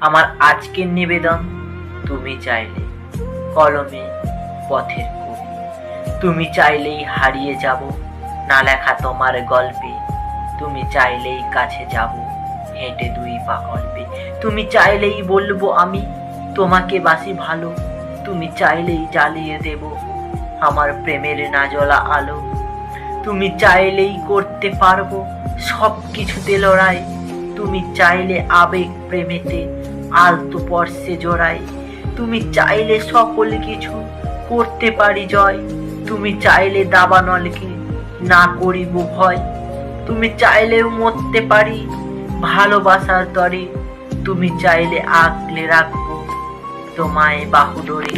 আমার আজকের নিবেদন তুমি চাইলে কলমে পথের কবি। তুমি চাইলেই হারিয়ে যাব, না লেখা তোমার গল্পে। তুমি চাইলেই কাছে যাব, হেঁটে দুই পা কল্পে। তুমি চাইলেই বলব আমি, তোমাকে বাসি ভালো। তুমি চাইলেই জ্বালিয়ে দেব আমার প্রেমের না জ্বলা আলো। তুমি চাইলেই করতে পারব সব কিছুতে লড়াই। তুমি চাইলে আবেগ প্রেমেতে আলতো পর্ষে জোড়ায় তুমি চাইলে সকল কিছু করতে পারি জয়। তুমি চাইলে দাবানলকে না করিব ভয়। তুমি চাইলেও মরতে পারি ভালোবাসার দরে। তুমি চাইলে আগলে রাখব তোমায় বাহু ধরে